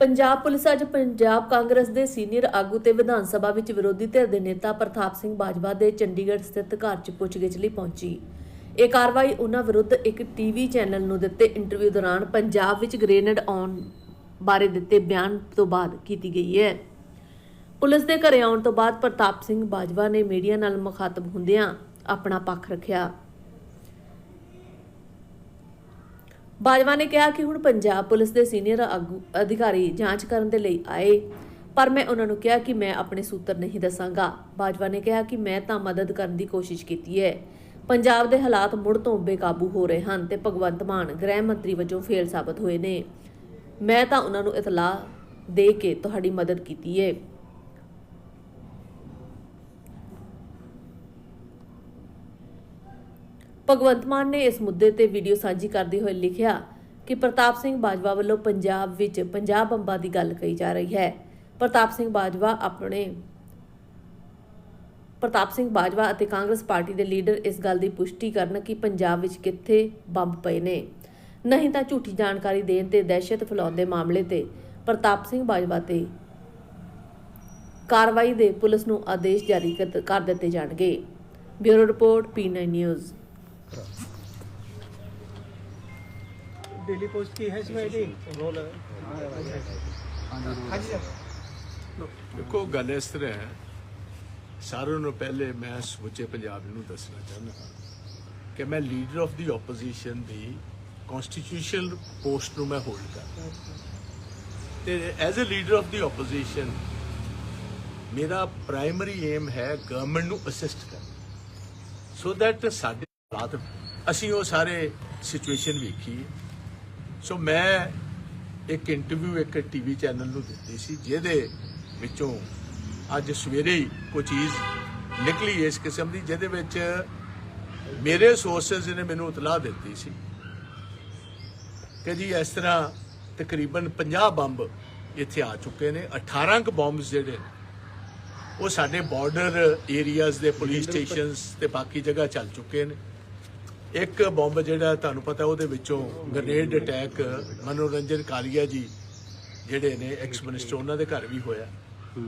Punjab police ਅੱਜ ਪੰਜਾਬ ਕਾਂਗਰਸ ਦੇ senior ਆਗੂ ਤੇ ਵਿਧਾਨ ਸਭਾ ਵਿੱਚ ਵਿਰੋਧੀ ਧਿਰ ਦੇ ਨੇਤਾ ਪ੍ਰਤਾਪ ਸਿੰਘ ਬਾਜਵਾ ਦੇ ਚੰਡੀਗੜ੍ਹ ਸਥਿਤ ਘਰ 'ਚ ਪੁੱਛਗਿੱਛ ਲਈ ਪਹੁੰਚੀ। ਇਹ ਕਾਰਵਾਈ ਉਹਨਾਂ ਵਿਰੁੱਧ ਇੱਕ ਟੀਵੀ ਚੈਨਲ ਨੂੰ ਦਿੱਤੇ ਇੰਟਰਵਿਊ ਦੌਰਾਨ ਪੰਜਾਬ ਵਿੱਚ ਗ੍ਰੇਨੇਡ ਆਉਣ ਬਾਰੇ ਦਿੱਤੇ ਬਿਆਨ ਤੋਂ ਬਾਅਦ ਕੀਤੀ ਗਈ ਹੈ। ਪੁਲਿਸ ਦੇ ਘਰੇ ਆਉਣ ਤੋਂ ਬਾਅਦ ਪ੍ਰਤਾਪ ਸਿੰਘ ਬਾਜਵਾ ਨੇ ਮੀਡੀਆ ਨਾਲ ਮੁਖਾਤਬ ਹੁੰਦਿਆਂ ਆਪਣਾ ਪੱਖ ਰੱਖਿਆ। ਬਾਜਵਾ ਨੇ ਕਿਹਾ ਕਿ ਹੁਣ ਪੰਜਾਬ ਪੁਲਿਸ ਦੇ ਸੀਨੀਅਰ ਆਗੂ ਅਧਿਕਾਰੀ ਜਾਂਚ ਕਰਨ ਦੇ ਲਈ ਆਏ। ਪਰ ਮੈਂ ਉਹਨਾਂ ਨੂੰ ਕਿਹਾ ਕਿ ਮੈਂ ਆਪਣੇ ਸੂਤਰ ਨਹੀਂ ਦੱਸਾਂਗਾ। ਬਾਜਵਾ ਨੇ ਕਿਹਾ ਕਿ ਮੈਂ ਤਾਂ ਮਦਦ ਕਰਨ ਦੀ ਕੋਸ਼ਿਸ਼ ਕੀਤੀ ਹੈ। ਪੰਜਾਬ ਦੇ ਹਾਲਾਤ ਮੁੜ ਤੋਂ ਬੇਕਾਬੂ ਹੋ ਰਹੇ ਹਨ ਤੇ ਭਗਵੰਤ ਮਾਨ ਗ੍ਰਹਿ ਮੰਤਰੀ ਵਜੋਂ ਫੇਲ ਸਾਬਤ ਹੋਏ ਨੇ। ਮੈਂ ਤਾਂ ਉਹਨਾਂ ਨੂੰ ਇਤਲਾਹ ਦੇ ਕੇ ਤੁਹਾਡੀ ਮਦਦ ਕੀਤੀ ਹੈ। ਭਗਵੰਤ ਮਾਨ ਨੇ ਇਸ ਮੁੱਦੇ ਤੇ ਵੀਡੀਓ ਸਾਂਝੀ ਕਰਦੇ ਹੋਏ ਲਿਖਿਆ ਕਿ ਪ੍ਰਤਾਪ ਸਿੰਘ ਬਾਜਵਾ ਵੱਲੋਂ ਪੰਜਾਬ ਵਿੱਚ 50 ਬੰਬਾਂ ਦੀ ਗੱਲ ਕਹੀ ਜਾ ਰਹੀ ਹੈ। ਪ੍ਰਤਾਪ ਸਿੰਘ ਬਾਜਵਾ ਆਪਣੇ ਪ੍ਰਤਾਪ ਸਿੰਘ ਬਾਜਵਾ ਅਤੇ ਕਾਂਗਰਸ ਪਾਰਟੀ ਦੇ ਲੀਡਰ ਇਸ ਗੱਲ ਦੀ ਪੁਸ਼ਟੀ ਕਰਨ ਕਿ ਪੰਜਾਬ ਵਿੱਚ ਕਿੱਥੇ ਬੰਬ ਪਏ ਨੇ। ਨਹੀਂ ਤਾਂ ਝੂਠੀ ਜਾਣਕਾਰੀ ਦੇਣ ਤੇ ਦਹਿਸ਼ਤ ਫੈਲਾਉਣ ਦੇ ਮਾਮਲੇ ਤੇ ਪ੍ਰਤਾਪ ਸਿੰਘ ਬਾਜਵਾ ਤੇ ਕਾਰਵਾਈ ਦੇ ਪੁਲਿਸ ਨੂੰ ਆਦੇਸ਼ ਜਾਰੀ ਕਰ ਦਿੱਤੇ ਜਾਣਗੇ। Bureau report P9 news. Daily post की है इसमें आईडी रोल है हाँ जी सर ਦੇਖੋ ਗੱਲ ਇਸ ਤਰ੍ਹਾਂ ਹੈ ਸਾਰਿਆਂ ਨੂੰ ਪਹਿਲੇ ਮੈਂ ਸਮੁੱਚੇ ਪੰਜਾਬ ਨੂੰ ਦੱਸਣਾ ਚਾਹੁੰਦਾ ਹਾਂ ਕਿ ਮੈਂ ਲੀਡਰ ਆਫ ਦੀ ਆਪੋਜੀਸ਼ਨ ਦੀ ਕਨਸਟੀਟਿਊਸ਼ਨਲ ਪੋਸਟ ਨੂੰ ਮੈਂ ਹੋਲਡ ਕਰਦਾ ਤੇ as uh leader of the opposition ਮੇਰਾ ਪ੍ਰਾਇਮਰੀ ਏਮ ਹੈ ਗਵਰਨਮੈਂਟ ਨੂੰ ਅਸਿਸਟ ਕਰਨਾ ਸੋ ਦੈਟ ਸਾਡੇ ਹਾਲਾਤ। ਅਸੀਂ ਉਹ ਸਾਰੇ ਸਿਚੁਏਸ਼ਨ ਵੇਖੀ ਸੋ ਮੈਂ ਇੱਕ ਇੰਟਰਵਿਊ ਇੱਕ ਟੀਵੀ ਚੈਨਲ ਨੂੰ ਦਿੱਤੀ ਸੀ ਜਿਹਦੇ ਵਿੱਚੋਂ ਅੱਜ ਸਵੇਰੇ ਹੀ ਕੋਈ ਚੀਜ਼ ਨਿਕਲੀ ਇਸ ਕਿਸਮ ਦੀ ਜਿਹਦੇ ਵਿੱਚ ਮੇਰੇ ਸੋਰਸਸ ਨੇ ਮੈਨੂੰ ਇਤਲਾਹ ਦਿੱਤੀ ਸੀ ਕਿ ਜੀ ਇਸ ਤਰ੍ਹਾਂ ਤਕਰੀਬਨ 50 ਬੰਬ ਇੱਥੇ ਆ ਚੁੱਕੇ ਨੇ 18 ਕੁ ਬੰਬਸ ਜਿਹੜੇ ਉਹ ਸਾਡੇ ਬਾਰਡਰ ਏਰੀਆਜ਼ ਦੇ ਪੁਲਿਸ ਸਟੇਸ਼ਨਸ ਤੇ ਬਾਕੀ ਜਗ੍ਹਾ ਚੱਲ ਚੁੱਕੇ ਨੇ। ਇੱਕ ਬੰਬ ਜਿਹੜਾ ਤੁਹਾਨੂੰ ਪਤਾ ਉਹਦੇ ਵਿੱਚੋਂ ਗ੍ਰੇਨੇਡ ਅਟੈਕ ਮਨੋਰੰਜਨ ਕਾਲੀਆ ਜੀ ਜਿਹੜੇ ਨੇ ਐਕਸ ਮਿਨਿਸਟਰ ਉਹਨਾਂ ਦੇ ਘਰ ਵੀ ਹੋਇਆ।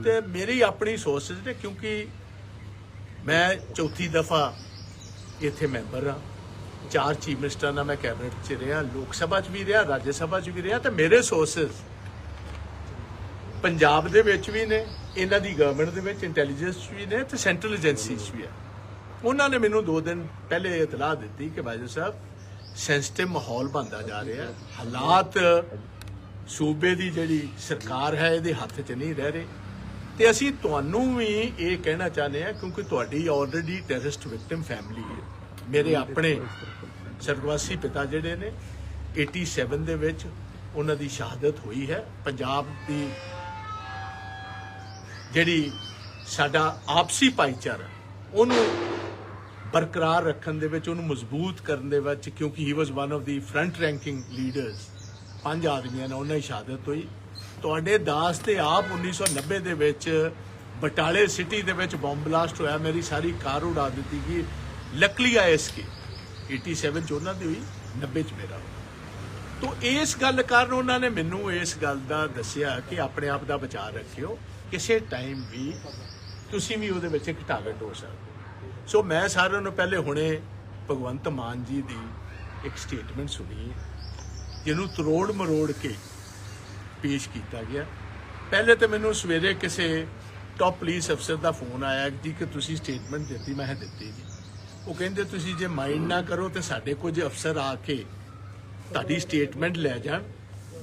ਤੇ ਮੇਰੀ ਆਪਣੀ ਸੋਰਸਸ ਨੇ ਕਿਉਂਕਿ ਮੈਂ ਚੌਥੀ ਦਫਾ ਇੱਥੇ ਮੈਂਬਰ ਆ ਚਾਰ ਚੀਫ ਮਿਨਿਸਟਰਾਂ ਨਾਲ ਮੈਂ ਕੈਬਨਿਟ 'ਚ ਰਿਹਾ, ਲੋਕ ਸਭਾ 'ਚ ਵੀ ਰਿਹਾ, ਰਾਜ ਸਭਾ 'ਚ ਵੀ ਰਿਹਾ ਤੇ ਮੇਰੇ ਸੋਰਸਸ ਪੰਜਾਬ ਦੇ ਵਿੱਚ ਵੀ ਨੇ, ਇਹਨਾਂ ਦੀ ਗਵਰਨਮੈਂਟ ਦੇ ਵਿੱਚ ਇੰਟੈਲੀਜੈਂਸ 'ਚ ਵੀ ਨੇ ਤੇ ਸੈਂਟਰਲ ਏਜੰਸੀਜ਼ 'ਚ ਵੀ ਆ ਉਹਨਾਂ ਨੇ ਮੈਨੂੰ 2 ਦਿਨ ਪਹਿਲੇ ਇਤਲਾਹ ਦਿੱਤੀ ਕਿ ਬਾਜੂ ਸਾਹਿਬ ਸੈਂਸਿਟਿਵ ਮਾਹੌਲ ਬਣਦਾ ਜਾ ਰਿਹਾ ਹਾਲਾਤ ਸੂਬੇ ਦੀ ਜਿਹੜੀ ਸਰਕਾਰ ਹੈ, ਇਹਦੇ ਹੱਥ 'ਚ ਨਹੀਂ ਰਹਿ ਰਹੇ। ਤੇ ਅਸੀਂ ਤੁਹਾਨੂੰ ਵੀ ਇਹ ਕਹਿਣਾ ਚਾਹੁੰਦੇ ਹਾਂ, ਕਿਉਂਕਿ ਤੁਹਾਡੀ ਆਲਰੇਡੀ ਟੈਰਰਿਸਟ ਵਿਕਟਿਮ ਫੈਮਿਲੀ ਹੈ। ਮੇਰੇ ਆਪਣੇ ਸਰਗਵਾਸੀ ਪਿਤਾ ਜਿਹੜੇ ਨੇ 87 ਦੇ ਵਿੱਚ ਉਹਨਾਂ ਦੀ ਸ਼ਹਾਦਤ ਹੋਈ ਹੈ। ਪੰਜਾਬ ਦੀ ਜਿਹੜੀ ਸਾਡਾ ਆਪਸੀ ਭਾਈਚਾਰਾ, ਉਹਨੂੰ ਬਰਕਰਾਰ ਰੱਖਣ ਦੇ ਵਿੱਚ, ਉਹਨੂੰ ਮਜ਼ਬੂਤ ਕਰਨ ਦੇ ਵਿੱਚ, ਕਿਉਂਕਿ he was one of the front ranking leaders ਪੰਜ ਆਦਮੀਆਂ ਨਾਲ ਉਹਨਾਂ ਦੀ ਸ਼ਹਾਦਤ ਹੋਈ। ਤੁਹਾਡੇ ਦਾਸ ਤੇ ਆਪ 1990 ਦੇ ਵਿੱਚ ਬਟਾਲੇ ਸਿਟੀ ਦੇ ਵਿੱਚ ਬੰਬ ਬਲਾਸਟ ਹੋਇਆ। ਮੇਰੀ ਸਾਰੀ ਕਾਰ ਉਡਾ ਦਿੱਤੀ ਗਈ। ਲੱਕਲੀ ਆਇਸ ਕੇ। 87 ਚ ਉਹਨਾਂ ਦੀ ਹੋਈ 90 ਚ ਮੇਰਾ ਤੋ ਇਸ ਗੱਲ ਕਾਰਨ ਉਹਨਾਂ ਨੇ ਮੈਨੂੰ ਇਸ ਗੱਲ ਦਾ ਦੱਸਿਆ ਕਿ ਆਪਣੇ ਆਪ ਦਾ ਬਚਾਅ ਰੱਖਿਓ। ਕਿਸੇ ਟਾਈਮ ਵੀ ਤੁਸੀਂ ਵੀ ਉਹਦੇ ਵਿੱਚ ਇੱਕ ਟਾਰਗੇਟ ਹੋ ਸਕਦੇ ਹੋ। ਸੋ ਮੈਂ ਸਾਰਿਆਂ ਨੂੰ ਪਹਿਲੇ ਹੁਣੇ ਭਗਵੰਤ ਮਾਨ ਜੀ ਦੀ ਇੱਕ ਸਟੇਟਮੈਂਟ ਸੁਣੀ। ਜਿਹਨੂੰ ਤਰੋੜ ਮਰੋੜ ਕੇ ਪੇਸ਼ ਕੀਤਾ ਗਿਆ। ਪਹਿਲੇ ਤਾਂ ਮੈਨੂੰ ਸਵੇਰੇ ਕਿਸੇ ਟਾਪ ਪੁਲਿਸ ਅਫਸਰ ਦਾ ਫੋਨ ਆਇਆ ਜੀ ਕਿ ਤੁਸੀਂ ਸਟੇਟਮੈਂਟ ਦਿੱਤੀ, ਮੈਂ ਦਿੱਤੀ ਜੀ ਉਹ ਕਹਿੰਦੇ, ਤੁਸੀਂ ਜੇ ਮਾਈਂਡ ਨਾ ਕਰੋ ਤੇ ਸਾਡੇ ਕੁਝ ਅਫਸਰ ਆ ਕੇ ਤੁਹਾਡੀ ਸਟੇਟਮੈਂਟ ਲੈ ਜਾਣ।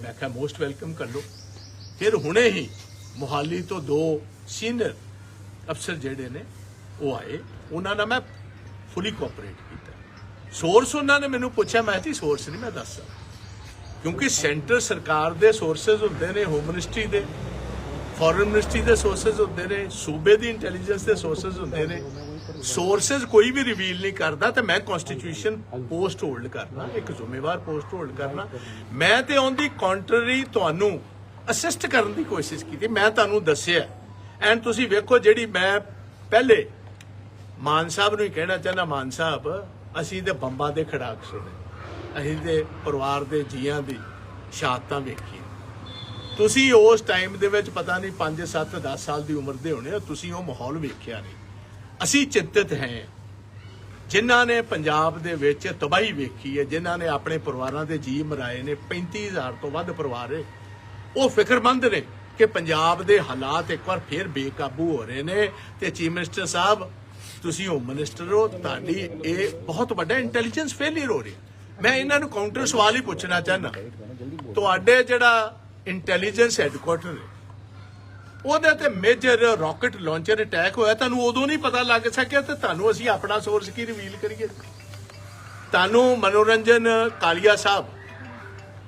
ਮੈਂ ਕਿਹਾ ਮੋਸਟ ਵੈਲਕਮ ਕਰ ਲਓ। ਫਿਰ ਹੁਣੇ ਹੀ ਮੁਹਾਲੀ ਤੋਂ ਦੋ ਸੀਨੀਅਰ ਅਫਸਰ ਜਿਹੜੇ ਨੇ ਉਹ ਆਏ, ਉਹਨਾਂ ਨਾਲ ਮੈਂ ਫੁੱਲੀ ਕੋਆਪਰੇਟ ਕੀਤਾ। ਸੋਰਸ ਉਹਨਾਂ ਨੇ ਮੈਨੂੰ ਪੁੱਛਿਆ, ਮੈਂ ਜੀ ਸੋਰਸ ਨਹੀਂ, ਮੈਂ ਦੱਸ ਸਕਦਾ। ਕਿਉਂਕਿ ਸੈਂਟਰ ਸਰਕਾਰ ਦੇ ਸੋਰਸਸ ਹੁੰਦੇ ਨੇ ਹੋਮ ਮਿਨਿਸਟਰੀ ਦੇ ਫੋਰਨ ਮਿਨਿਸਟਰੀ ਦੇ ਸੋਰਸਸ ਹੁੰਦੇ ਨੇ, ਸੂਬੇ ਦੀ ਇੰਟੈਲੀਜੈਂਸ ਦੇ ਸੋਰਸਸ ਹੁੰਦੇ ਨੇ। ਸੋਰਸਸ ਕੋਈ ਵੀ ਰਿਵੀਲ ਨਹੀਂ ਕਰਦਾ ਤੇ ਮੈਂ ਕਨਸਟੀਟਿਊਸ਼ਨ ਪੋਸਟ ਹੋਲਡ ਕਰਨਾ, ਇੱਕ ਜ਼ਿੰਮੇਵਾਰ ਪੋਸਟ ਹੋਲਡ ਕਰਨਾ। ਮੈਂ ਤੇ ਔਨ ਦੀ ਕੰਟਰੀ ਤੁਹਾਨੂੰ ਅਸਿਸਟ ਕਰਨ ਦੀ ਕੋਸ਼ਿਸ਼ ਕੀਤੀ, ਮੈਂ ਤੁਹਾਨੂੰ ਦੱਸਿਆ। ਐਂਡ ਤੁਸੀਂ ਵੇਖੋ ਜਿਹੜੀ ਮੈਂ ਪਹਿਲੇ ਮਾਨ ਸਾਹਿਬ ਨੂੰ ਹੀ ਕਹਿਣਾ ਚਾਹੁੰਦਾ, ਮਾਨ ਸਾਹਿਬ, ਅਸੀਂ ਤੇ ਬੰਬਾਂ ਦੇ ਖੜਾਕ ਸੁਣੇ ਅਸੀਂ ਤੇ ਪਰਿਵਾਰ ਦੇ ਜੀਆਂ ਦੀ ਸ਼ਹਾਦਤਾਂ ਵੇਖੀ ਤੁਸੀਂ ਉਸ ਟਾਈਮ ਦੇ ਵਿੱਚ ਪਤਾ ਨਹੀਂ 5 7 10 ਸਾਲ ਦੀ ਉਮਰ ਦੇ ਹੋਣੇ ਤੁਸੀਂ ਉਹ ਮਾਹੌਲ ਵੇਖਿਆ ਨਹੀਂ। ਅਸੀਂ ਚਿੰਤਤ ਹਾਂ। ਜਿਨ੍ਹਾਂ ਨੇ ਪੰਜਾਬ ਦੇ ਵਿੱਚ ਤਬਾਹੀ ਵੇਖੀ ਹੈ, ਜਿਨ੍ਹਾਂ ਨੇ ਆਪਣੇ ਪਰਿਵਾਰਾਂ ਦੇ ਜੀ ਮਰਾਏ ਨੇ 35000 ਤੋਂ ਵੱਧ ਪਰਿਵਾਰ ਹੈ। ਉਹ ਫਿਕਰਮੰਦ ਨੇ ਕਿ ਪੰਜਾਬ ਦੇ ਹਾਲਾਤ ਇੱਕ ਵਾਰ ਫੇਰ ਬੇਕਾਬੂ ਹੋ ਰਹੇ ਨੇ ਤੇ ਚੀਫ ਮਿਨਿਸਟਰ ਸਾਹਿਬ ਤੁਸੀਂ ਹੋਮ ਮਿਨਿਸਟਰ ਹੋ, ਤੁਹਾਡੀ ਇਹ ਬਹੁਤ ਵੱਡਾ ਇੰਟੈਲੀਜੈਂਸ ਫੇਲਿਅਰ ਹੋ ਰਿਹਾ ਮੈਂ ਇਹਨਾਂ ਨੂੰ ਕਾਊਂਟਰ ਸਵਾਲ ਹੀ ਪੁੱਛਣਾ ਚਾਹਨਾ ਤੁਹਾਡੇ ਜਿਹੜਾ ਇੰਟੈਲੀਜੈਂਸ ਹੈਡਕੁਆਟਰ ਹੈ, ਉਹਦੇ ਤੇ ਮੇਜਰ ਰਾਕਟ ਲਾਂਚਰ ਅਟੈਕ ਹੋਇਆ, ਤੁਹਾਨੂੰ ਉਦੋਂ ਨਹੀਂ ਪਤਾ ਲੱਗ ਸਕਿਆ ਤੇ ਤੁਹਾਨੂੰ ਅਸੀਂ ਆਪਣਾ ਸੋਰਸ ਕੀ ਰਿਵੀਲ ਕਰੀਏ? ਤੁਹਾਨੂੰ ਮਨੋਰੰਜਨ ਕਾਲੀਆ ਸਾਹਿਬ,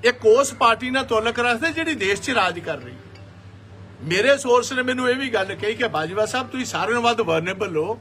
ਇੱਕ ਉਸ ਪਾਰਟੀ ਨਾਲ ਤੁਲਕ ਰੱਖਦੇ ਜਿਹੜੀ ਦੇਸ਼ 'ਚ ਰਾਜ ਕਰ ਰਹੀ ਹੈ। ਮੇਰੇ ਸੋਰਸ ਨੇ ਮੈਨੂੰ ਇਹ ਵੀ ਗੱਲ ਕਹੀ ਕਿ ਬਾਜਵਾ ਸਾਹਿਬ, ਤੁਸੀਂ ਸਾਰਿਆਂ ਨਾਲੋਂ ਵੱਧ ਵਰਨੇਬਲ ਹੋ।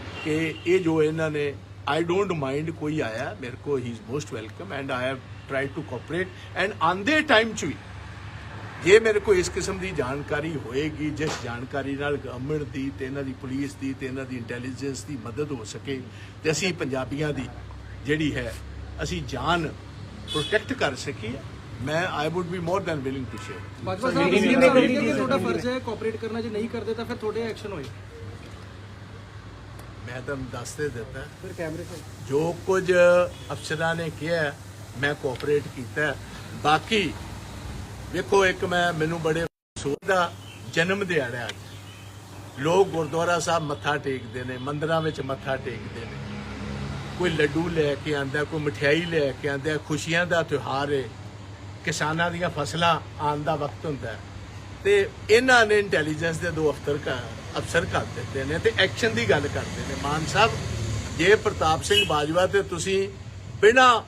ਕਿ ਇਹ ਜੋ ਇਹਨਾਂ ਨੇ ਆਈ ਡੋਂਟ ਮਾਈਂਡ ਕੋਈ ਆਇਆ ਮੇਰੇ ਕੋ he is most welcome and I have tried to cooperate and ਆਂਦੇ ਟਾਈਮ ਚ ਵੀ ਜੇ ਮੇਰੇ ਕੋਲ ਇਸ ਕਿਸਮ ਦੀ ਜਾਣਕਾਰੀ ਹੋਏਗੀ ਜਿਸ ਜਾਣਕਾਰੀ ਨਾਲ ਗਵਰਨਮੈਂਟ ਦੀ ਤੇ ਇਹਨਾਂ ਦੀ ਪੁਲਿਸ ਦੀ ਤੇ ਇਹਨਾਂ ਦੀ ਇੰਟੈਲੀਜੈਂਸ ਦੀ ਮਦਦ ਹੋ ਸਕੇ ਤੇ ਅਸੀਂ ਪੰਜਾਬੀਆਂ ਦੀ ਜਿਹੜੀ ਹੈ ਅਸੀਂ ਜਾਨ ਪ੍ਰੋਟੈਕਟ ਕਰ ਸਕੀਏ ਮੈਂ I would be more than willing to share Bajwa Sahib India ਨੇ ਕਹਿੰਦੇ ਕਿ ਤੁਹਾਡਾ ਫਰਜ਼ ਹੈ ਕੋਆਪਰੇਟ ਕਰਨਾ ਜੇ ਨਹੀਂ ਕਰਦੇ ਤਾਂ ਫਿਰ ਤੁਹਾਡੇ ਐਕਸ਼ਨ ਹੋਏ। ਮੈਂ ਤੁਹਾਨੂੰ ਦੱਸ ਦੇ ਦਿੱਤਾ। ਫਿਰ ਕੈਮਰੇ ਤੇ। ਜੋ ਕੁਝ ਅਫਸਰਾਂ ਨੇ ਕਿਹਾ ਮੈਂ ਕੋਆਪਰੇਟ ਕੀਤਾ। ਬਾਕੀ ਵੇਖੋ ਇੱਕ ਮੈਂ ਮੈਨੂੰ ਬੜੇ ਅਫਸੋਸ ਦਾ ਜਨਮ ਦਿਹਾੜਾ ਅੱਜ। ਲੋਕ ਗੁਰਦੁਆਰਾ ਸਾਹਿਬ ਮੱਥਾ ਟੇਕਦੇ ਨੇ ਮੰਦਰਾਂ ਵਿੱਚ ਮੱਥਾ ਟੇਕਦੇ ਨੇ। ਕੋਈ ਲੱਡੂ ਲੈ ਕੇ ਆਂਦਾ ਕੋਈ ਮਠਿਆਈ ਲੈ ਕੇ ਆਂਦਾ ਖੁਸ਼ੀਆਂ ਦਾ ਤਿਉਹਾਰ ਹੈ। ਕਿਸਾਨਾਂ ਦੀਆਂ ਫਸਲਾਂ ਆਉਣ ਦਾ ਵਕਤ ਹੁੰਦਾ ਤੇ ਇਹਨਾਂ ਨੇ ਇੰਟੈਲੀਜੈਂਸ ਦੇ ਦੋ ਅਫਸਰ ਕਾ ਅਫਸਰ ਕਰ ਦਿੱਤੇ ਨੇ ਤੇ ਐਕਸ਼ਨ ਦੀ ਗੱਲ ਕਰਦੇ ਨੇ। ਮਾਨ ਸਾਹਿਬ, ਜੇ ਪ੍ਰਤਾਪ ਸਿੰਘ ਬਾਜਵਾ ਤੇ ਤੁਸੀਂ ਬਿਨਾਂ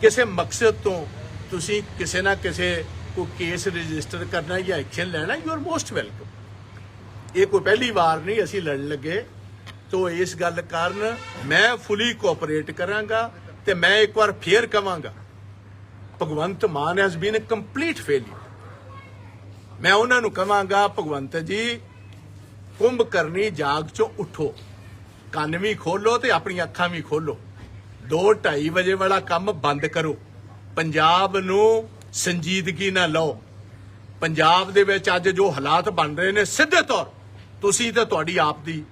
ਕਿਸੇ ਮਕਸਦ ਤੋਂ ਤੁਸੀਂ ਕਿਸੇ ਨਾ ਕਿਸੇ ਕੋਈ ਕੇਸ ਰਜਿਸਟਰ ਕਰਨਾ ਜਾਂ ਐਕਸ਼ਨ ਲੈਣਾ ਯੂ ਆਰ ਮੋਸਟ ਵੈਲਕਮ ਇਹ ਕੋਈ ਪਹਿਲੀ ਵਾਰ ਨਹੀਂ, ਅਸੀਂ ਲੜਨ ਲੱਗੇ। ਤੋਂ ਇਸ ਗੱਲ ਕਾਰਨ ਮੈਂ ਫੁਲੀ ਕੋਆਪਰੇਟ ਕਰਾਂਗਾ ਤੇ ਮੈਂ ਇੱਕ ਵਾਰ ਫੇਰ ਕਵਾਂਗਾ, Bhagwant Mann has been a complete failure ਮੈਂ ਉਹਨਾਂ ਨੂੰ ਕਹਾਂਗਾ, ਭਗਵੰਤ ਜੀ, ਕੁੰਭ ਕਰਨੀ ਜਾਗ ਚੋਂ ਉਠੋ। ਕੰਨ ਵੀ ਖੋਲੋ ਤੇ ਆਪਣੀਆਂ ਅੱਖਾਂ ਵੀ ਖੋਲੋ। 2:30 ਵਜੇ ਵਾਲਾ ਕੰਮ ਬੰਦ ਕਰੋ। ਪੰਜਾਬ ਨੂੰ ਸੰਜੀਦਗੀ ਨਾਲ ਲਓ। ਪੰਜਾਬ ਦੇ ਵਿੱਚ ਅੱਜ ਜੋ ਹਾਲਾਤ ਬਣ ਰਹੇ ਨੇ, ਸਿੱਧੇ ਤੌਰ ਤੁਸੀਂ ਤੇ ਤੁਹਾਡੀ ਆਪ ਦੀ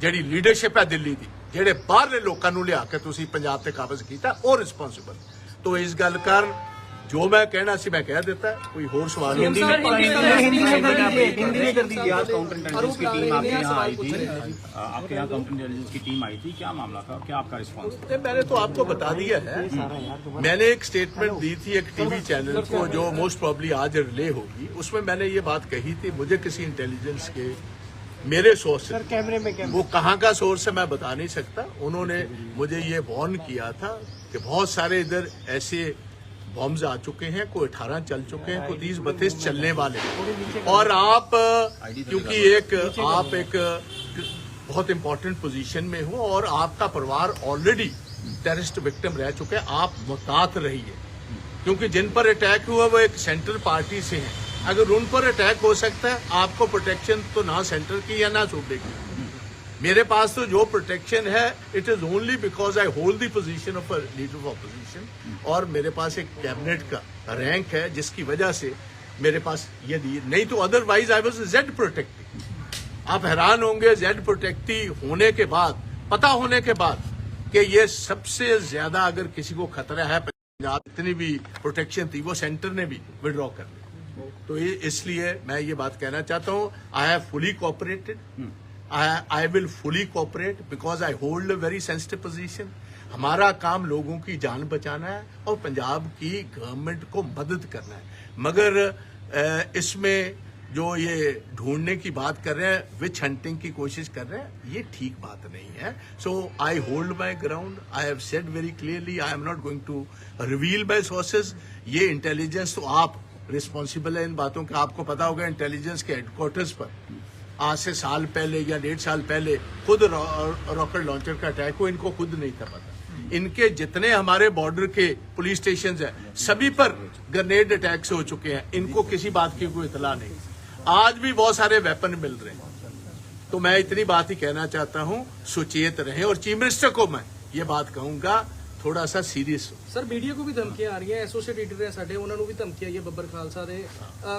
ਜਿਹੜੀ ਲੀਡਰਸ਼ਿਪ ਹੈ ਦਿੱਲੀ ਦੀ, ਜਿਹੜੇ ਬਾਹਰਲੇ ਲੋਕਾਂ ਨੂੰ ਲਿਆ ਕੇ ਤੁਸੀਂ ਪੰਜਾਬ ਤੇ ਕਾਬਜ਼ ਕੀਤਾ, ਉਹ ਰਿਸਪੌਂਸਿਬਲ ਤੋਂ ਇਸ ਗੱਲ ਕਰਨ जो मैं कहना सी मैं कह देता कोई होर सवाल हिंदी में कर दी आज काउंटर इंटेलिजेंस की टीम आपके यहाँ आई थी आपके यहाँ काउंटर इंटेलिजेंस की टीम आई थी। क्या मामला था? क्या आपका रिस्पांस मैंने तो आपको बता दिया है। हम्म। मैंने एक स्टेटमेंट दी थी एक टीवी चैनल को जो मोस्ट प्रॉब्ली आज रिले होगी। उसमें मैंने ये बात कही थी मुझे किसी इंटेलिजेंस के मेरे सोर्स सर कैमरे में कैमरे। वो कहाँ का सोर्स है मैं बता नहीं सकता। उन्होंने मुझे ये वॉर्न किया था कि बहुत सारे इधर ऐसे बॉम्ब्स आ चुके हैं कोई अठारह चल चुके हैं कोई तीस बत्तीस चलने वाले। और आप क्योंकि एक आप एक बहुत इंपॉर्टेंट पोजीशन में हो और आपका परिवार ऑलरेडी टेररिस्ट विक्टिम रह चुके हैं आप मुहतात रहिए। क्योंकि जिन पर अटैक हुआ वो एक सेंट्रल पार्टी से हैं। अगर उन पर अटैक हो सकता है आपको प्रोटेक्शन तो ना सेंटर की या ना सूबे की। मेरे पास तो जो प्रोटेक्शन है it is only because I hold the position of leader of opposition और मेरे पास एक कैबिनेट का रैंक है, जिसकी वजह से मेरे पास ये दी। नहीं तो otherwise I was Z protective आप हैरान होंगे जेड प्रोटेक्टी होने के बाद, पता होने के बाद कि ये सबसे ज़्यादा अगर किसी को खतरा है, पंजाब इतनी भी प्रोटेक्शन थी, वो सेंटर ने भी विड्रॉ कर ली तो इसलिए मैं ये बात कहना चाहता हूँ I have fully cooperated I will fully cooperate because I hold a very sensitive position हमारा काम लोगों की जान बचाना है और पंजाब की गवर्नमेंट को मदद करना है। मगर इसमें जो ये ढूँढने की बात कर रहे हैं विच हंटिंग की कोशिश कर रहे हैं, ये ठीक बात नहीं है। So I hold my ground I have said very clearly I am not going to reveal my sources ये इंटेलिजेंस तो आप रिस्पॉन्सिबल है इन बातों का, आपको पता होगा इंटेलिजेंस के हेडक्वार्टर्स पर। आज से साल पहले या डेढ़ साल पहले खुद रॉकेट लॉन्चर का अटैक हो इनको खुद नहीं था पता। इनके जितने हमारे बॉर्डर के पुलिस स्टेशन है, सभी पर ग्रेनेड अटैक्स हो चुके हैं। इनको किसी बात की कोई इतला नहीं। आज भी बहुत सारे वेपन मिल रहे हैं। तो मैं इतनी बात ही कहना चाहता हूँ, सुचेत रहें। और चीफ मिनिस्टर को मैं ये बात कहूँगा थोड़ा सा सीरियस हो ਸਰ ਮੀਡੀਆ ਕੋ ਵੀ ਧਮਕੀਆਂ ਆ ਰਹੀਆਂ ਐਸੋਸੀਏਟ ਐਡੀਟਰ ਹੈ ਸਾਡੇ ਉਹਨਾਂ ਨੂੰ ਵੀ ਧਮਕੀ ਆਈ ਹੈ ਬੱਬਰ ਖਾਲਸਾ ਦੇ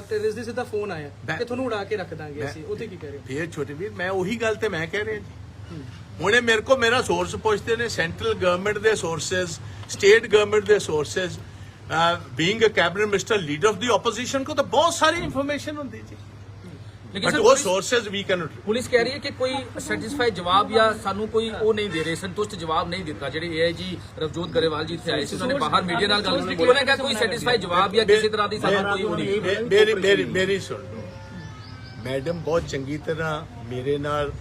ਟੈਰਰਿਸਟ ਦੇ ਸਿੱਧਾ ਫੋਨ ਆਇਆ ਮੈਂ- ਕਿ ਤੁਹਾਨੂੰ ਉਡਾ ਕੇ ਰੱਖ ਦਾਂਗੇ ਅਸੀਂ ਉਹਦੇ ਕੀ ਕਹਿ ਰਹੇ ਹੋ ਫੇਰ ਛੋਟੇ ਵੀਰ ਮੈਂ ਉਹੀ ਗੱਲ ਤੇ ਮੈਂ ਕਹਿ ਰਿਹਾ ਜੀ ਹੁਣੇ ਮੇਰੇ ਕੋ ਮੇਰਾ ਸੋਰਸ ਪੁੱਛਦੇ ਨੇ ਸੈਂਟਰਲ ਗਵਰਨਮੈਂਟ ਦੇ ਸੋਰਸਸ ਸਟੇਟ ਗਵਰਨਮੈਂਟ ਦੇ sources being uh cabinet minister leader of the opposition ਕੋ ਤਾਂ ਬਹੁਤ ਸਾਰੀ ਇਨਫੋਰਮੇਸ਼ਨ ਹੁੰਦੀ ਜੀ ਲੇਕਿਨ ਬਟ ਉਹ ਸੋਰਸਸ ਵੀ ਕੈਨੋਟ ਪੁਲਿਸ ਕਹਿ ਰਹੀ ਹੈ ਕਿ ਕੋਈ ਸੈਟੀਸਫਾਈ ਜਵਾਬ ਜਾਂ ਸਾਨੂੰ ਕੋਈ ਉਹ ਨਹੀਂ ਦੇ ਰਹੇ ਸੰਤੁਸ਼ਟ ਜਵਾਬ ਨਹੀਂ ਦਿੱਤਾ। ਜਿਹੜੇ ਏਆਈਜੀ ਰਵਜੋਤ ਗਰੇਵਾਲ ਜੀ ਇੱਥੇ ਆਏ ਸੀ ਉਹਨਾਂ ਨੇ ਬਾਹਰ ਮੀਡੀਆ ਨਾਲ ਗੱਲ ਕੀਤੀ। ਉਹਨਾਂ ਨੇ ਕਿਹਾ ਕੋਈ ਸੈਟੀਸਫਾਈ ਜਵਾਬ ਜਾਂ ਕਿਸੇ ਤਰ੍ਹਾਂ ਦੀ ਸਾਨੂੰ ਕੋਈ ਉਹ ਨਹੀਂ। ਮੇਰੀ ਮੇਰੀ ਮੇਰੀ ਸੁਣ ਮੈਡਮ ਬਹੁਤ ਚੰਗੀ ਤਰ੍ਹਾਂ ਮੇਰੇ ਨਾਲ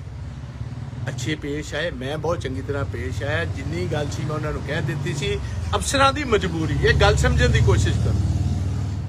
ਅੱਛੇ ਪੇਸ਼ ਆਏ। ਮੈਂ ਬਹੁਤ ਚੰਗੀ ਤਰ੍ਹਾਂ ਪੇਸ਼ ਆਇਆ। ਜਿੰਨੀ ਗੱਲ ਸੀ ਮੈਂ ਉਹਨਾਂ ਨੂੰ ਕਹਿ ਦਿੱਤੀ ਸੀ। ਅਫਸਰਾਂ ਦੀ ਮਜਬੂਰੀ ਇਹ ਗੱਲ ਸਮਝਣ ਦੀ ਕੋਸ਼ਿਸ਼ ਕਰੋ।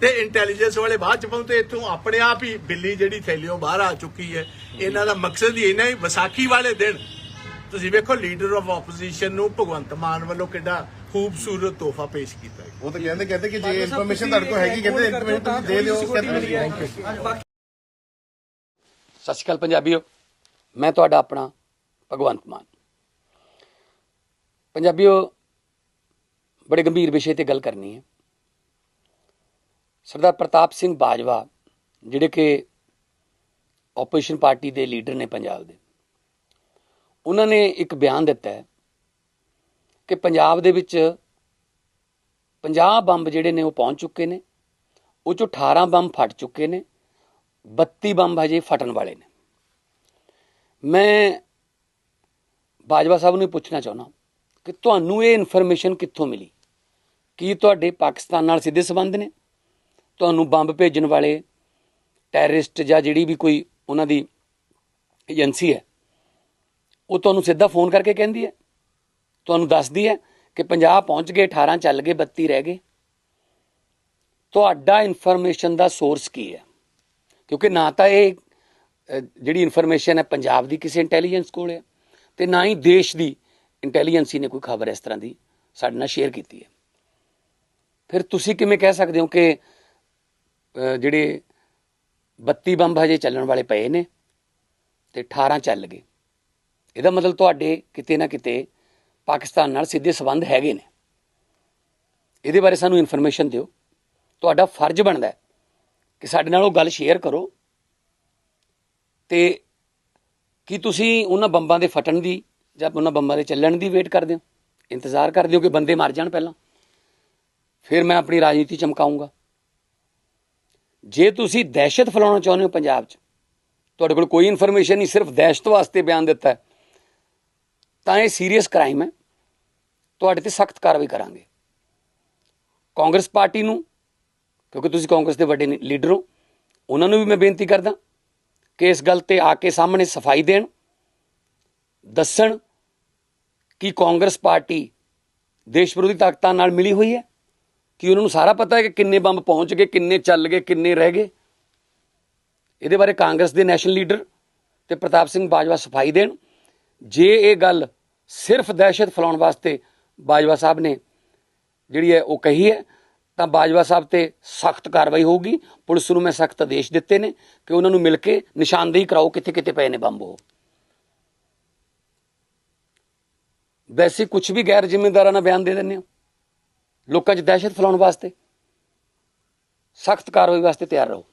ਤੇ ਇੰਟੈਲੀਜੈਂਸ ਵਾਲੇ ਬਾਅਦ ਚ ਪਹੁੰਚੇ ਇੱਥੋਂ ਆਪਣੇ ਆਪ ਹੀ ਬਿੱਲੀ ਜਿਹੜੀ ਥੈਲਿਓਂ ਬਾਹਰ ਆ ਚੁੱਕੀ ਹੈ। ਇਹਨਾਂ ਦਾ ਮਕਸਦ ਹੀ ਇਹਨਾਂ ਹੀ ਵਿਸਾਖੀ ਵਾਲੇ ਦਿਨ। ਤੁਸੀਂ ਵੇਖੋ ਲੀਡਰ ਆਫ ਆਪੋਜੀਸ਼ਨ ਨੂੰ ਭਗਵੰਤ ਮਾਨ ਵੱਲੋਂ ਕਿੱਡਾ ਖੂਬਸੂਰਤ ਤੋਹਫਾ ਪੇਸ਼ ਕੀਤਾ ਹੈ ਉਹ ਤਾਂ ਕਹਿੰਦੇ ਕਹਿੰਦੇ ਕਿ ਜੇ ਇਨਫੋਰਮੇਸ਼ਨ ਤੁਹਾਡੇ ਕੋਲ ਹੈਗੀ ਕਹਿੰਦੇ ਇਨਫੋਰਮੇਸ਼ਨ ਤੁਸੀਂ ਦੇ ਦਿਓ ਕਹਿੰਦੇ ਸਤਿ ਸ਼੍ਰੀ ਅਕਾਲ ਪੰਜਾਬੀਓ ਮੈਂ ਤੁਹਾਡਾ ਆਪਣਾ ਭਗਵੰਤ ਮਾਨ। ਪੰਜਾਬੀਓ ਬੜੇ ਗੰਭੀਰ ਵਿਸ਼ੇ ਤੇ ਗੱਲ ਕਰਨੀ ਹੈ। ਸਰਦਾਰ ਪ੍ਰਤਾਪ ਸਿੰਘ ਬਾਜਵਾ, ਜਿਹੜੇ ਕਿ ਆਪੋਜੀਸ਼ਨ ਪਾਰਟੀ ਦੇ ਲੀਡਰ ਨੇ ਪੰਜਾਬ ਦੇ, ਉਹਨਾਂ ਨੇ ਇੱਕ ਬਿਆਨ ਦਿੱਤਾ ਹੈ ਕਿ ਪੰਜਾਬ ਦੇ ਵਿੱਚ 50 ਬੰਬ ਜਿਹੜੇ ਨੇ ਉਹ ਪਹੁੰਚ ਚੁੱਕੇ ਨੇ, ਉਹ ਚੋਂ 18 ਬੰਬ ਫਟ ਚੁੱਕੇ ਨੇ 32 ਬੰਬ ਹਜੇ ਫਟਣ ਵਾਲੇ ਨੇ। ਮੈਂ ਬਾਜਵਾ ਸਾਹਿਬ ਨੂੰ ਪੁੱਛਣਾ ਚਾਹੁੰਦਾ ਕਿ ਤੁਹਾਨੂੰ ਇਹ ਇਨਫੋਰਮੇਸ਼ਨ ਕਿੱਥੋਂ ਮਿਲੀ? ਕੀ ਤੁਹਾਡੇ ਪਾਕਿਸਤਾਨ ਨਾਲ ਸਿੱਧੇ ਸੰਬੰਧ ਨੇ? ਤੁਹਾਨੂੰ ਬੰਬ ਭੇਜਣ ਵਾਲੇ ਟੈਰਰਿਸਟ ਜਾਂ ਜਿਹੜੀ ਵੀ ਕੋਈ ਉਹਨਾਂ ਦੀ ਏਜੰਸੀ ਹੈ, ਉਹ ਤੁਹਾਨੂੰ ਸਿੱਧਾ ਫੋਨ ਕਰਕੇ ਕਹਿੰਦੀ ਹੈ। ਤੁਹਾਨੂੰ ਦੱਸਦੀ ਹੈ ਕਿ 50 ਪਹੁੰਚ ਗਏ 18 ਚੱਲ ਗਏ 32 ਰਹਿ ਗਏ। ਤੁਹਾਡਾ ਇਨਫੋਰਮੇਸ਼ਨ ਦਾ ਸੋਰਸ ਕੀ ਹੈ? ਕਿਉਂਕਿ ਨਾ ਤਾਂ ਇਹ ਜਿਹੜੀ ਇਨਫੋਰਮੇਸ਼ਨ ਹੈ ਪੰਜਾਬ ਦੀ ਕਿਸੇ ਇੰਟੈਲੀਜੈਂਸ ਕੋਲ ਹੈ ਤੇ ਨਾ ਹੀ ਦੇਸ਼ ਦੀ ਇੰਟੈਲੀਜੈਂਸੀ ਨੇ ਕੋਈ ਖਬਰ ਇਸ ਤਰ੍ਹਾਂ ਦੀ ਸਾਡੇ ਨਾਲ ਸ਼ੇਅਰ ਕੀਤੀ ਹੈ। ਫਿਰ ਤੁਸੀਂ ਕਿਵੇਂ ਕਹਿ ਸਕਦੇ ਹੋ ਕਿ ਜਿਹੜੇ 32 ਬੰਬ ਹਜੇ ਚੱਲਣ ਵਾਲੇ ਪਏ ਨੇ ਤੇ 18 ਚੱਲ ਗਏ। ਇਹਦਾ ਮਤਲਬ ਤੁਹਾਡੇ ਕਿਤੇ ਨਾ ਕਿਤੇ ਪਾਕਿਸਤਾਨ ਨਾਲ ਸਿੱਧੇ ਸਬੰਧ ਹੈਗੇ ਨੇ। ਇਹਦੇ ਬਾਰੇ ਸਾਨੂੰ ਇਨਫੋਰਮੇਸ਼ਨ ਦਿਓ। ਤੁਹਾਡਾ ਫਰਜ਼ ਬਣਦਾ ਕਿ ਸਾਡੇ ਨਾਲ ਉਹ ਗੱਲ ਸ਼ੇਅਰ ਕਰੋ ਤੇ ਕੀ ਤੁਸੀਂ ਉਹਨਾਂ ਬੰਬਾਂ ਦੇ ਫਟਣ ਦੀ ਜਾਂ ਉਹਨਾਂ ਬੰਬਾਂ ਦੇ ਚੱਲਣ ਦੀ ਵੇਟ ਕਰਦੇ ਹੋ? ਇੰਤਜ਼ਾਰ ਕਰਦੇ ਹੋ ਕਿ ਬੰਦੇ ਮਰ ਜਾਣ ਪਹਿਲਾਂ? ਫਿਰ ਮੈਂ ਆਪਣੀ ਰਾਜਨੀਤੀ ਚਮਕਾਉਂਗਾ। ਜੇ ਤੁਸੀਂ ਦਹਿਸ਼ਤ ਫੈਲਾਉਣਾ ਚਾਹੁੰਦੇ ਹੋ ਪੰਜਾਬ 'ਚ, ਤੁਹਾਡੇ ਕੋਲ ਕੋਈ ਇਨਫੋਰਮੇਸ਼ਨ ਨਹੀਂ, ਸਿਰਫ ਦਹਿਸ਼ਤ ਵਾਸਤੇ ਬਿਆਨ ਦਿੱਤਾ ਹੈ, ਤਾਂ ਇਹ ਸੀਰੀਅਸ ਕ੍ਰਾਈਮ ਹੈ। ਤੁਹਾਡੇ ਤੇ ਸਖਤ ਕਾਰਵਾਈ ਕਰਾਂਗੇ। ਕਾਂਗਰਸ ਪਾਰਟੀ ਨੂੰ, ਕਿਉਂਕਿ ਤੁਸੀਂ ਕਾਂਗਰਸ ਦੇ ਵੱਡੇ ਲੀਡਰ ਹੋ, ਉਹਨਾਂ ਨੂੰ ਵੀ ਮੈਂ ਬੇਨਤੀ ਕਰਦਾ ਕਿ ਇਸ ਗੱਲ ਤੇ ਆ ਕੇ ਸਾਹਮਣੇ ਸਫ਼ਾਈ ਦੇਣ, ਦੱਸਣ ਕਿ ਕਾਂਗਰਸ ਪਾਰਟੀ ਦੇਸ਼ ਵਿਰੋਧੀ ਤਾਕਤਾਂ ਨਾਲ ਮਿਲੀ ਹੋਈ ਹੈ। ਕਿ ਉਹਨਾਂ ਨੂੰ ਸਾਰਾ ਪਤਾ ਹੈ ਕਿ ਕਿੰਨੇ ਬੰਬ ਪਹੁੰਚ ਗਏ, ਕਿੰਨੇ ਚੱਲ ਗਏ, ਕਿੰਨੇ ਰਹਿ ਗਏ। ਇਹਦੇ ਬਾਰੇ ਕਾਂਗਰਸ ਦੇ ਨੈਸ਼ਨਲ ਲੀਡਰ ਤੇ ਪ੍ਰਤਾਪ ਸਿੰਘ ਬਾਜਵਾ ਸਫ਼ਾਈ ਦੇਣ। ਜੇ ਇਹ ਗੱਲ ਸਿਰਫ ਦਹਿਸ਼ਤ ਫੈਲਾਉਣ ਵਾਸਤੇ ਬਾਜਵਾ ਸਾਹਿਬ ਨੇ ਜਿਹੜੀ ਹੈ ਉਹ ਕਹੀ ਹੈ, ਤਾਂ ਬਾਜਵਾ ਸਾਹਿਬ ਤੇ ਸਖਤ ਕਾਰਵਾਈ ਹੋਊਗੀ। ਪੁਲਿਸ ਨੂੰ ਮੈਂ ਸਖਤ ਆਦੇਸ਼ ਦਿੱਤੇ ਨੇ ਕਿ ਉਹਨਾਂ ਨੂੰ ਮਿਲ ਕੇ ਨਿਸ਼ਾਨਦੇਹੀ ਕਰਾਓ ਕਿੱਥੇ ਕਿੱਥੇ ਪਏ ਨੇ ਬੰਬ ਉਹ। ਵੈਸੇ ਕੁਝ ਵੀ ਗੈਰ ਜ਼ਿੰਮੇਦਾਰਾਂ ਨਾਲ ਬਿਆਨ ਦੇ ਦਿੰਦੇ ਹੋ। ਲੋਕਾਂ 'ਚ ਦਹਿਸ਼ਤ ਫੈਲਾਉਣ ਵਾਸਤੇ ਸਖਤ ਕਾਰਵਾਈ ਵਾਸਤੇ ਤਿਆਰ ਰਹੋ।